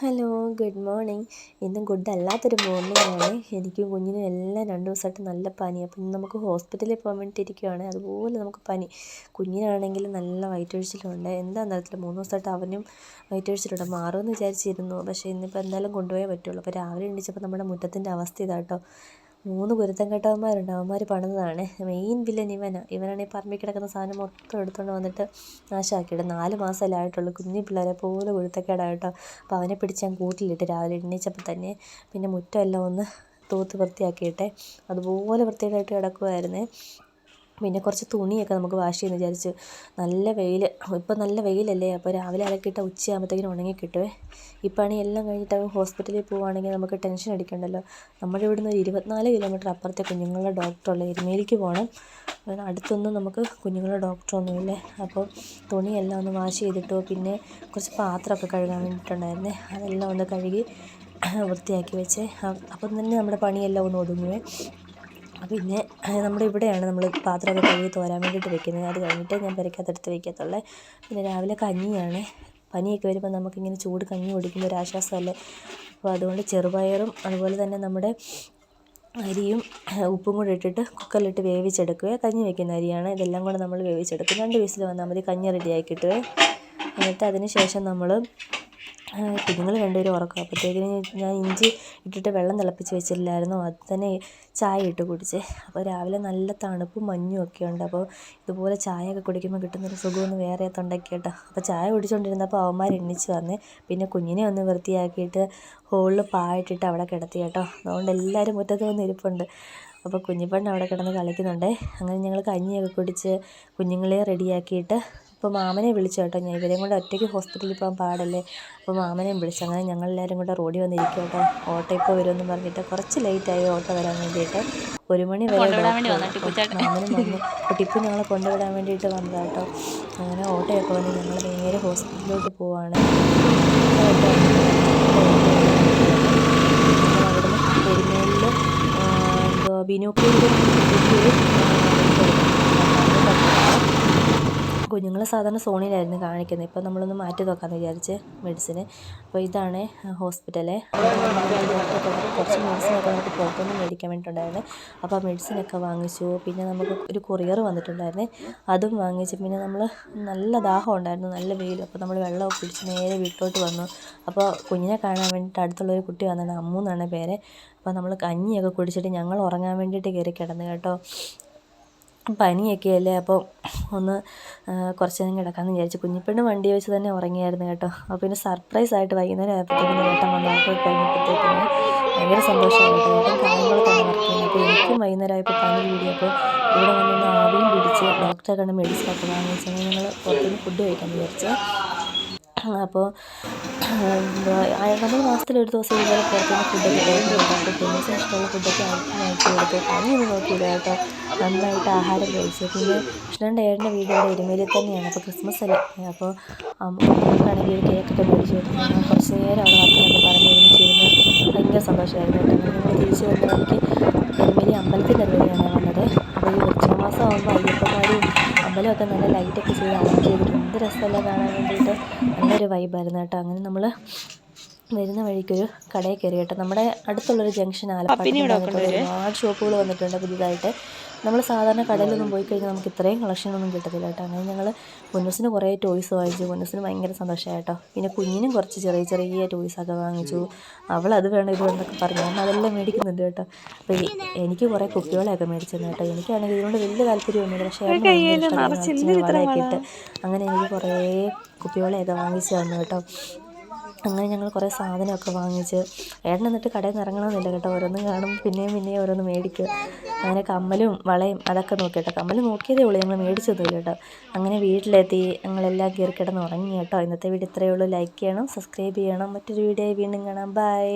Hello good morning. ഇന്ന് good അല്ലാത്തൊരു മോർണിംഗാണ്. എനിക്കും കുഞ്ഞിനും എല്ലാം രണ്ട് ദിവസമായിട്ട് നല്ല പനി. അപ്പം ഇന്ന് നമുക്ക് ഹോസ്പിറ്റലിൽ പോകാൻ വേണ്ടിയിട്ടിരിക്കുകയാണ് അതുപോലെ നമുക്ക് പനി. കുഞ്ഞിനാണെങ്കിൽ നല്ല വയറ്റൊഴിച്ചിലുണ്ട്. എന്താണെന്ന് അറിയത്തില്ല മൂന്ന് ദിവസമായിട്ട് അവനും വയറ്റൊഴിച്ചിലുണ്ട്. മാറുമെന്ന് വിചാരിച്ചിരുന്നു. പക്ഷേ ഇന്നിപ്പോൾ എന്തായാലും കൊണ്ടുപോയേ പറ്റുള്ളൂ. അപ്പോൾ രാവിലെ എണീച്ചപ്പോൾ നമ്മുടെ മുറ്റത്തിന്റെ അവസ്ഥ ഇതാട്ടോ. മൂന്ന് കുരുത്തം കെട്ടവന്മാരുണ്ട്. അവന്മാർ പണിതാണ് മെയിൻ വില്ലൻ ഇവനാണ് ഇവനാണെങ്കിൽ പറമ്പിൽ കിടക്കുന്ന സാധനം മൊത്തം എടുത്തുകൊണ്ട് വന്നിട്ട് നാശമാക്കിയിട്ട് നാല് മാസമല്ലേ ആയിട്ടുള്ളൂ. കുഞ്ഞു പിള്ളേരെ പോലെ പൊരുത്തക്കേടായിട്ടോ. അപ്പോൾ അവനെ പിടിച്ച് ഞാൻ കൂട്ടിലിട്ട് രാവിലെ എണീച്ചപ്പോൾ തന്നെ പിന്നെ മുറ്റമെല്ലാം ഒന്ന് തൂത്ത് വൃത്തിയാക്കിയിട്ടെ അതുപോലെ വൃത്തിയായിട്ട് കിടക്കുമായിരുന്നേ പിന്നെ കുറച്ച് തുണിയൊക്കെ നമുക്ക് വാഷ് ചെയ്യുന്ന വിചാരിച്ചു നല്ല വെയിൽ ഇപ്പം നല്ല വെയിലല്ലേ അപ്പോൾ രാവിലെ അലക്കിയിട്ട് ഉച്ചയാകുമ്പോഴത്തേക്കിനും ഉണങ്ങി കിട്ടുമേ ഈ പണിയെല്ലാം കഴിഞ്ഞിട്ട് ഹോസ്പിറ്റലിൽ പോവുകയാണെങ്കിൽ നമുക്ക് ടെൻഷൻ അടിക്കണ്ടല്ലോ. നമ്മുടെ ഇവിടുന്ന് ഒരു ഇരുപത്തിനാല് കിലോമീറ്റർ അപ്പുറത്തെ കുഞ്ഞുങ്ങളുടെ ഡോക്ടറുള്ള എരുമേലിക്ക് പോകണം. അടുത്തൊന്നും നമുക്ക് കുഞ്ഞുങ്ങളുടെ ഡോക്ടറൊന്നുമില്ല. അപ്പോൾ തുണിയെല്ലാം ഒന്ന് വാഷ് ചെയ്തിട്ടു പിന്നെ കുറച്ച് പാത്രമൊക്കെ കഴുകാൻ വേണ്ടിയിട്ടുണ്ടായിരുന്നേ. അതെല്ലാം ഒന്ന് കഴുകി വൃത്തിയാക്കി വെച്ചേ. അപ്പം തന്നെ നമ്മുടെ പണിയെല്ലാം ഒന്ന് ഒതുങ്ങുവേ. പിന്നെ നമ്മുടെ ഇവിടെയാണ് നമ്മൾ പാത്രമൊക്കെ കഴുകി തോരാൻ വേണ്ടിയിട്ട് വെക്കുന്നത്. അത് കഴിഞ്ഞിട്ട് ഞാൻ പെരക്കകത്തെടുത്ത് വെക്കത്തുള്ളൂ. പിന്നെ രാവിലെ കഞ്ഞിയാണ്. പനിയൊക്കെ വരുമ്പോൾ നമുക്കിങ്ങനെ ചൂട് കഞ്ഞി കുടിക്കുമ്പോൾ ഒരു ആശ്വാസമല്ലേ? അപ്പോൾ അതുകൊണ്ട് ചെറുപയറും അതുപോലെ തന്നെ നമ്മുടെ അരിയും ഉപ്പും കൂടി ഇട്ടിട്ട് കുക്കറിലിട്ട് വേവിച്ചെടുക്കുക കഞ്ഞി വെക്കുന്ന അരിയാണ്. ഇതെല്ലാം കൂടെ നമ്മൾ വേവിച്ചെടുക്കും. രണ്ട് വിസിൽ വന്നാൽ മതി. കഞ്ഞി റെഡിയാക്കി കിട്ടുമേ എന്നിട്ട് അതിന് ശേഷം നമ്മൾ കുഞ്ഞുങ്ങൾ രണ്ടുപേരും ഉറക്കം. അപ്പോഴത്തേക്കിന് ഞാൻ ഇഞ്ചി ഇട്ടിട്ട് വെള്ളം തിളപ്പിച്ച് വെച്ചില്ലായിരുന്നു. അത് തന്നെ ചായ ഇട്ട് കുടിച്ചേ. അപ്പോൾ രാവിലെ നല്ല തണുപ്പും മഞ്ഞും ഒക്കെ ഉണ്ട്. അപ്പോൾ ഇതുപോലെ ചായ ഒക്കെ കുടിക്കുമ്പോൾ കിട്ടുന്നൊരു സുഖമൊന്നും വേറെ തൊണ്ടയ്ക്ക് കേട്ടോ. അപ്പോൾ ചായ കുടിച്ചുകൊണ്ടിരുന്നപ്പോൾ അവന്മാർ എണ്ണിച്ച് വന്ന് പിന്നെ കുഞ്ഞിനെ ഒന്ന് വൃത്തിയാക്കിയിട്ട് ഹോളിൽ പായിട്ടിട്ട് അവിടെ കിടത്തി കേട്ടോ. അതുകൊണ്ട് എല്ലാവരും മുറ്റത്ത് വന്ന് ഇരിപ്പുണ്ട്. അപ്പോൾ കുഞ്ഞിപ്പണ്ണ് അവിടെ കിടന്ന് കളിക്കുന്നുണ്ടേ. അങ്ങനെ ഞങ്ങൾ കഞ്ഞിയൊക്കെ കുടിച്ച് കുഞ്ഞുങ്ങളെ റെഡിയാക്കിയിട്ട് അപ്പോൾ മാമനെ വിളിച്ചു കേട്ടോ. ഞാൻ ഇവരെയും കൊണ്ട് ഒറ്റയ്ക്ക് ഹോസ്പിറ്റലിൽ പോകാൻ പാടല്ലേ. അപ്പോൾ മാമനെയും വിളിച്ചു. അങ്ങനെ ഞങ്ങളെല്ലാവരും കൂടെ റോഡിൽ വന്നിരിക്കും കേട്ടോ. ഓട്ടോ ഇപ്പോൾ വരുമെന്ന് പറഞ്ഞിട്ട് കുറച്ച് ലേറ്റായി ഓട്ടോ വരാൻ വേണ്ടിയിട്ട്. ഒരു മണി വരെ മാമനും വന്നു. ടിപ്പ് ഞങ്ങളെ കൊണ്ടുവിടാൻ വേണ്ടിയിട്ട് വന്നതാണ് കേട്ടോ. അങ്ങനെ ഓട്ടോയൊക്കെ വന്ന് ഞങ്ങൾ നേരെ ഹോസ്പിറ്റലിലോട്ട് പോവാണ്. അവിടുന്ന് എരുമേലിൽ എന്തോ ബിനോക്കിന്റെ കുഞ്ഞുങ്ങളെ സാധാരണ സോണിയിലായിരുന്നു കാണിക്കുന്നത്. ഇപ്പോൾ നമ്മളൊന്ന് മാറ്റി നോക്കാമെന്ന് വിചാരിച്ച് മെഡിസിന്. അപ്പോൾ ഇതാണ് ഹോസ്പിറ്റലെ. കുറച്ച് മെഡിസിനൊക്കെ നമുക്ക് പുറത്തുനിന്ന് മേടിക്കാൻ വേണ്ടിയിട്ടുണ്ടായിരുന്നു. അപ്പോൾ മെഡിസിനൊക്കെ വാങ്ങിച്ചു. പിന്നെ നമുക്ക് ഒരു കൊറിയർ വന്നിട്ടുണ്ടായിരുന്നു. അതും വാങ്ങിച്ചു പിന്നെ നമ്മൾ നല്ല ദാഹം ഉണ്ടായിരുന്നു നല്ല വെയിൽ അപ്പോൾ നമ്മൾ വെള്ളമൊക്കെ കുടിച്ച് നേരെ വീട്ടിലോട്ട് വന്നു. അപ്പോൾ കുഞ്ഞിനെ കാണാൻ വേണ്ടിയിട്ട് അടുത്തുള്ളൊരു കുട്ടി വന്നിട്ട് അമ്മു എന്നാണ് പേര്. അപ്പോൾ നമ്മൾ കഞ്ഞിയൊക്കെ കുടിച്ചിട്ട് ഞങ്ങൾ ഉറങ്ങാൻ വേണ്ടിയിട്ട് കയറി കിടന്നു കേട്ടോ. പനിയൊക്കെ അല്ലേ അപ്പോൾ ഒന്ന് കുറച്ച് നേരം കിടക്കാമെന്ന് വിചാരിച്ചു കുഞ്ഞിപ്പെണ്ണ് വണ്ടി വെച്ച് തന്നെ ഉറങ്ങിയായിരുന്നു കേട്ടോ. അപ്പോൾ പിന്നെ സർപ്രൈസ് ആയിട്ട് വൈകുന്നേരം ആയപ്പോഴത്തേക്കും നേട്ടം വന്നപ്പോൾ കഴിഞ്ഞപ്പോഴത്തേക്കും ഭയങ്കര സന്തോഷമായിട്ട് ഏട്ടൻ കാര്യങ്ങൾ തന്നെ വർക്ക് ചെയ്യുന്നത് അപ്പോൾ എനിക്കും വൈകുന്നേരം ആയപ്പോൾ പനി കൂടിയപ്പോൾ ഇവിടെ വന്നൊന്ന് ആവിയും പിടിച്ച് ഡോക്ടറെ കണ്ട് മെഡിസിനൊക്കെ വാങ്ങിച്ചു ഞങ്ങൾ പുറത്തുനിന്ന് ഫുഡ് കഴിക്കാൻ വിചാരിച്ചു അപ്പോൾ മാസത്തിൽ ഒരു ദിവസം ഇതുപോലെ പുറത്തുനിന്ന് ഫുഡൊക്കെ അപ്പോൾ കുഞ്ഞിന് ഇഷ്ടമുള്ള ഫുഡൊക്കെ അയച്ചു കൊടുത്തു പണിയൊന്നും നോക്കിയില്ല കേട്ടോ. നന്നായിട്ട് ആഹാരം കഴിച്ചു. പിന്നെ കൃഷ്ണന്റെ ഏട്ടന്റെ വീട് ഇവിടെ എരുമേലി തന്നെയാണ്. അപ്പോൾ ക്രിസ്മസ് അല്ലേ? അപ്പോൾ അമ്മക്കാണെങ്കിൽ ഒരു കേക്കൊക്കെ മേടിച്ച് കൊടുത്തു കുറച്ച് നേരം അവിടെ വർത്തനൊക്കെ പറഞ്ഞ് ഒരുമിച്ചിരുന്ന് ഭയങ്കര സന്തോഷമായിരുന്നു കേട്ടോ. ഞങ്ങൾ തിരിച്ച് വന്ന എനിക്ക് എരുമേലി അമ്പലത്തിന്റെ അമ്പലമൊക്കെ നല്ല ലൈറ്റൊക്കെ ചെയ്ത് അറേഞ്ച് ചെയ്തിട്ടുണ്ട് എന്ത് രസമല്ല കാണാൻ വേണ്ടിയിട്ട്. നല്ലൊരു വൈബായിരുന്നു കേട്ടോ. അങ്ങനെ നമ്മൾ വരുന്ന വഴിക്കൊരു കടയിൽ കയറി കേട്ടോ. നമ്മുടെ അടുത്തുള്ളൊരു ജംഗ്ഷൻ ആലപ്പാട് ഒരുപാട് ഷോപ്പുകൾ വന്നിട്ടുണ്ട് പുതിയതായിട്ട് നമ്മൾ സാധാരണ കടയിലൊന്നും പോയി കഴിഞ്ഞാൽ നമുക്ക് ഇത്രയും കളക്ഷനൊന്നും കിട്ടത്തില്ല കേട്ടോ. അങ്ങനെ ഞങ്ങൾ പൊന്നൂസിന് കുറേ ടോയ്സ് വാങ്ങിച്ചു. പൊന്നൂസിന് ഭയങ്കര സന്തോഷമായി കേട്ടോ പിന്നെ കുഞ്ഞിനും കുറച്ച് ചെറിയ ചെറിയ ടോയ്സൊക്കെ വാങ്ങിച്ചു. അവൾ അത് വേണം ഇത് വേണമെന്നൊക്കെ പറഞ്ഞു ഞാൻ അതെല്ലാം മേടിക്കുന്നുണ്ട് കേട്ടോ. അപ്പോൾ എനിക്ക് കുറേ കുപ്പികളെയൊക്കെ മേടിച്ചു കേട്ടോ. എനിക്കാണെങ്കിൽ ഇതിനോട് വലിയ താല്പര്യമൊന്നുമില്ല പക്ഷേ വളയൊക്കെ ഇട്ട്. അങ്ങനെ എനിക്ക് കുറേ കുപ്പികളെയൊക്കെ വാങ്ങിച്ചു തന്നു കേട്ടോ. അങ്ങനെ ഞങ്ങൾ കുറേ സാധനമൊക്കെ വാങ്ങിച്ച് ഏട്ടൻ എന്നിട്ട് കടയിൽ നിന്ന് ഇറങ്ങണമെന്നില്ല കേട്ടോ. ഓരോന്നും കാണും പിന്നെയും പിന്നെയും ഓരോന്ന് മേടിക്കും. അങ്ങനെ കമ്മലും വളയും അതൊക്കെ നോക്കി കേട്ടോ. കമ്മൽ നോക്കിയതേ ഉള്ളൂ ഞങ്ങൾ മേടിച്ചൊന്നുമില്ല കേട്ടോ. അങ്ങനെ വീട്ടിലെത്തി ഞങ്ങളെല്ലാം കയറി കിടന്ന് ഉറങ്ങി കേട്ടോ. ഇന്നത്തെ വീഡിയോ ഇത്രയേ ഉള്ളൂ. ലൈക്ക് ചെയ്യണം സബ്സ്ക്രൈബ് ചെയ്യണം. മറ്റൊരു വീഡിയോ വീണ്ടും കാണാം. ബൈ.